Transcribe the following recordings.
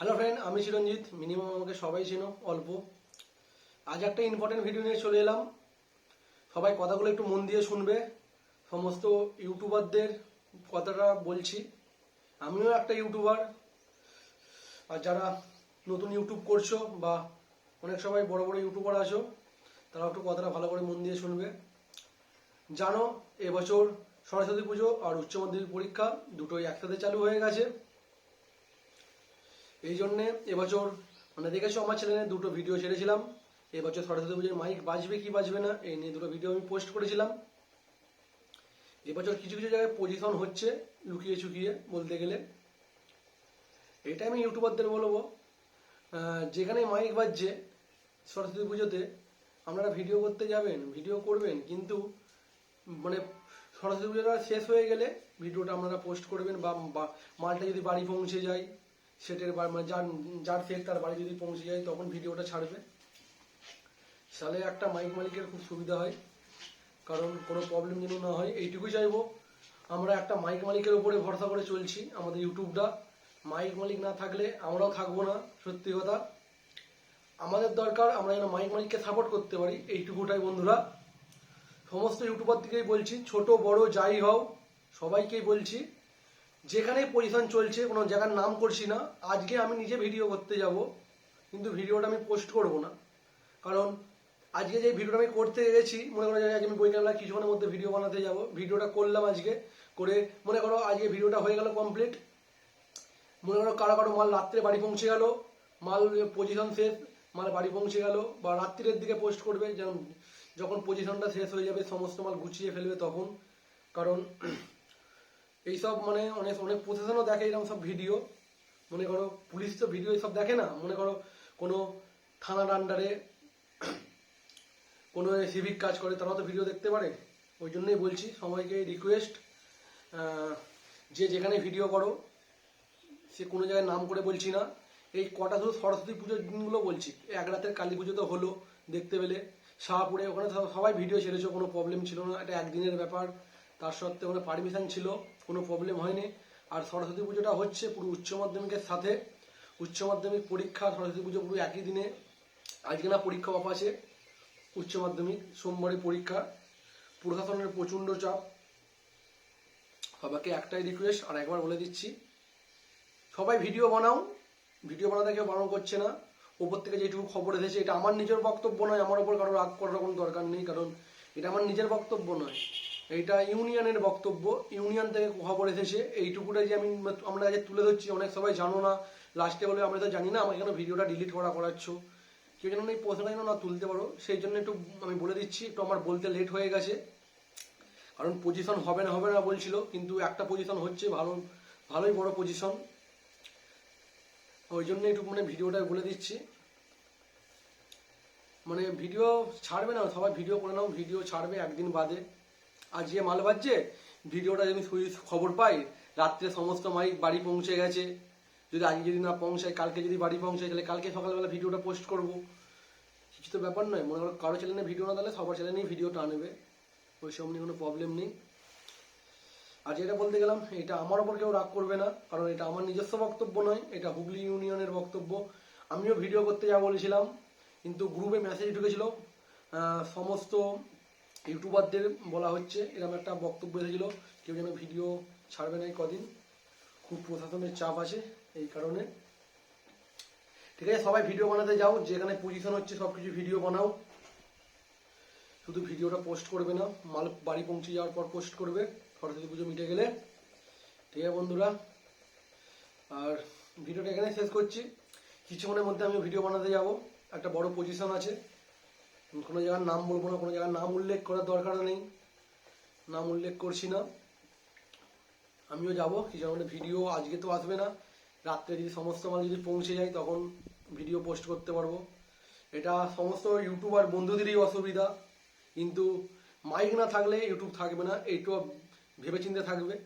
Hello friend আমি চিরঞ্জিত। Minimum আমাকে সবাই চেনো, অল্প। আজ একটা ইম্পর্টেন্ট ভিডিও নিয়ে চলে এলাম। সবাই কথাগুলো একটু মন দিয়ে শুনবে। সমস্ত ইউটিউবারদের কথাটা বলছি। আমিও একটা ইউটিউবার। আর যারা নতুন ইউটিউব করছ বা অনেক সবাই বড় বড় ইউটিউবার আছো তারা একটু কথাটা ভালো করে মন দিয়ে শুনবে। জানো, এবছর সরস্বতী পুজো আর উচ্চ মাধ্যমিক পরীক্ষা দুটোই একসাথে চালু হয়ে গেছে। এই জন্যে এবছর মানে দেখেছ আমার চ্যানেলে দুটো ভিডিও ছেড়েছিলাম। এবছর সরস্বতী পুজোর মাইক বাজবে কি বাজবে না, এই নিয়ে দুটো ভিডিও আমি পোস্ট করেছিলাম। এবছর কিছু কিছু জায়গায় পজিশন হচ্ছে, লুকিয়ে চুকিয়ে বলতে গেলে। এটা আমি ইউটিউবারদের বলব যেখানে মাইক বাজছে, সরস্বতী পুজোতে আপনারা ভিডিও করতে যাবেন ভিডিও করবেন, কিন্তু মানে সরস্বতী পুজোটা শেষ হয়ে গেলে ভিডিওটা আপনারা পোস্ট করবেন বা- মালটা যদি বাড়ি পৌঁছে যায় সেটের মানে যার যার সেট তার বাড়ি যদি পৌঁছে যায়, তখন ভিডিওটা ছাড়বে। সালে একটা মাইক মালিকের খুব সুবিধা হয়। কারণ কোনো প্রবলেম যেন না হয়, এইটুকুই চাইব। আমরা একটা মাইক মালিকের উপরে ভরসা করে চলছি আমাদের ইউটিউবটা। মাইক মালিক না থাকলে আমরাও থাকব না, সত্যি কথা। আমাদের দরকার আমরা যেন মাইক মালিককে সাপোর্ট করতে পারি, এইটুকুটাই বন্ধুরা। সমস্ত ইউটিউবার থেকেই বলছি, ছোট, বড়, যাই হও, সবাইকেই বলছি যেখানেই পজিশন চলছে, কোনো জায়গার নাম করছি না। আজকে আমি নিজে ভিডিও করতে যাব, কিন্তু ভিডিওটা আমি পোস্ট করব না। কারণ আজকে যে ভিডিওটা আমি করতে গেছি, মনে করো আজকে আমি বইকালা কিছুক্ষণের মধ্যে ভিডিও বানাতে যাব। ভিডিওটা করলাম আজকে, করে মনে করো আজকে ভিডিওটা হয়ে গেল কমপ্লিট মনে করো কারও কারও মাল রাত্রে বাড়ি পৌঁছে গেল, মাল পজিশন শেষ, মাল বাড়ি পৌঁছে গেল, বা রাত্রির দিকে পোস্ট করবে, যেমন যখন পজিশনটা শেষ হয়ে যাবে, সমস্ত মাল গুছিয়ে ফেলবে তখন। কারণ এইসব মানে অনেক অনেক প্রশাসনও দেখে এরকম সব ভিডিও মনে করো পুলিশ তো ভিডিও সব দেখে না? মনে করো কোনো থানার আন্ডারে কোনো সিভিক কাজ করে, তারাও তো ভিডিও দেখতে পারে। ওই জন্যই বলছি, সবাইকে রিকোয়েস্ট যে যেখানে ভিডিও করো, সে কোনো জায়গায় নাম করে বলছি না। এই কটা শুধু সরস্বতী পুজোর দিনগুলো বলছি। এক রাতের কালী পুজো তো হলো দেখতে পেলে। শাহপুরে ওখানে সব- সবাই ভিডিও ছেড়েছে, কোনো প্রবলেম ছিল না। এটা একদিনের ব্যাপার। তার সত্ত্বেও ওখানে পারমিশন ছিল, কোনো প্রবলেম হয়নি। আর সরস্বতী পুজোটা হচ্ছে পুরো উচ্চ মাধ্যমিকের সাথে। উচ্চ মাধ্যমিক পরীক্ষা, সরস্বতী পুজো পুরো একই দিনে। আজকে না পরীক্ষা অফ আছে, উচ্চ মাধ্যমিক, সোমবারে পরীক্ষা। প্রশাসনের প্রচণ্ড চাপ। সবাইকে একটাই রিকোয়েস্ট আর একবার বলে দিচ্ছি, সবাই ভিডিও বানাও। ভিডিও বানাতে কেউ বারণ করছে না। ওপর থেকে যেটুকু খবর এসেছে, এটা আমার নিজের বক্তব্য নয়, আমার ওপর কারও রাগ করার কোনো দরকার নেই, কারণ এটা আমার নিজের বক্তব্য নয়। এইটা ইউনিয়নের বক্তব্য। ইউনিয়ন থেকে খবর এসেছে। এইটুকুটাই যে আমি আমরা আজ তুলে ধরছি, অনেক সবাই জানো না। লাস্টে বলে আমরা তো জানি না, আমাকে কেন ভিডিওটা ডিলিট করা করাচ্ছ? কেউ যেন এই প্রশ্নটা যেন না তুলতে পারো। সেই জন্য একটু আমি বলে দিচ্ছি, একটু আমার বলতে লেট হয়ে গেছে। কারণ পজিশন হবে না হবে না বলছিল, কিন্তু একটা পজিশন হচ্ছে ভালো, ভালোই বড় পজিশন ওই জন্য একটু মানে ভিডিওটা বলে দিচ্ছি। মানে ভিডিও ছাড়বে না, সবাই ভিডিও করে নাও ভিডিও ছাড়বে একদিন বাদে। আর যে মাল বাজছে। ভিডিওটা যদি শুই- খবর পাই, রাত্রে সমস্ত মাইক বাড়ি পৌঁছে গেছে। যদি আজকে যদি না পৌঁছায়, কালকে যদি বাড়ি পৌঁছায়, তাহলে কালকে সকালবেলা ভিডিওটা পোস্ট করব। কিছু তো ব্যাপার নয়। মনে করো কারও চ্যানেলে ভিডিও না তাহলে সবার চ্যানেলেই ভিডিওটা আনবে ওই সব নিয়ে কোনো প্রবলেম নেই। আর যেটা বলতে গেলাম, এটা আমার ওপর কেউ রাগ করবে না। কারণ এটা আমার নিজস্ব বক্তব্য নয়, এটা হুগলি ইউনিয়নের বক্তব্য। আমিও ভিডিও করতে যা বলেছিলাম, কিন্তু গ্রুপে মেসেজ ঢুকেছিল সমস্ত ইউটিউবারদের বলা হচ্ছে, এরকম একটা বক্তব্য এসেছিল, কেউ যেন ভিডিও ছাড়বে না কদিন, খুব প্রশাসনের চাপ আছে এই কারণে। ঠিক আছে, সবাই ভিডিও বানাতে যাও, যেখানে পজিশন হচ্ছে সব কিছু ভিডিও বানাও। শুধু ভিডিওটা পোস্ট করবে না, মাল বাড়ি পৌঁছে যাওয়ার পর পোস্ট করবে, সরস্বতী পুজো মিটে গেলে। ঠিক আছে বন্ধুরা, আর ভিডিওটা এখানে শেষ করছি। কিছুক্ষণের মধ্যে আমি ভিডিও বানাতে যাব, একটা বড় পজিশন আছে। কোনো জায়গার নাম বলব না, কোনো জায়গার নাম উল্লেখ করার দরকার নেই। নাম উল্লেখ করছি না। আমিও যাব কিছু আমাদের ভিডিও আজকে তো আসবে না। রাত্রে যদি সমস্ত মাল যদি পৌঁছে যায়, তখন ভিডিও পোস্ট করতে পারব। এটা সমস্ত ইউটিউবার বন্ধুদেরই অসুবিধা। কিন্তু মাইক না থাকলে ইউটিউব থাকবে না এইটু ভেবেচিন্তে থাকবে।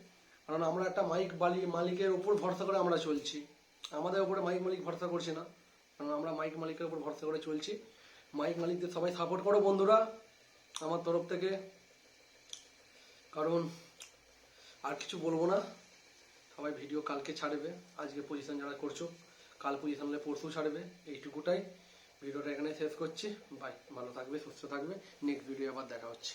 কারণ আমরা একটা মাইক বালি, মালিকের ওপর ভরসা করে আমরা চলছি। আমাদের ওপরে মাইক মালিক ভরসা করছে না। কারণ আমরা মাইক মালিকের উপর ভরসা করে চলছি। মাইক মালিকদের সবাই সাপোর্ট করো বন্ধুরা, আমার তরফ থেকে। কারণ আর কিছু বলব না, সবাই ভিডিও কালকে ছাড়বে, আজকে পজিশন যারা করছ, কাল পজিশন হলে পরশু ছাড়বে, এইটুকুটাই। ভিডিওটা এখানে শেষ করছি বাই ভালো থাকবে, সুস্থ থাকবে নেক্সট ভিডিও আবার দেখা হচ্ছে।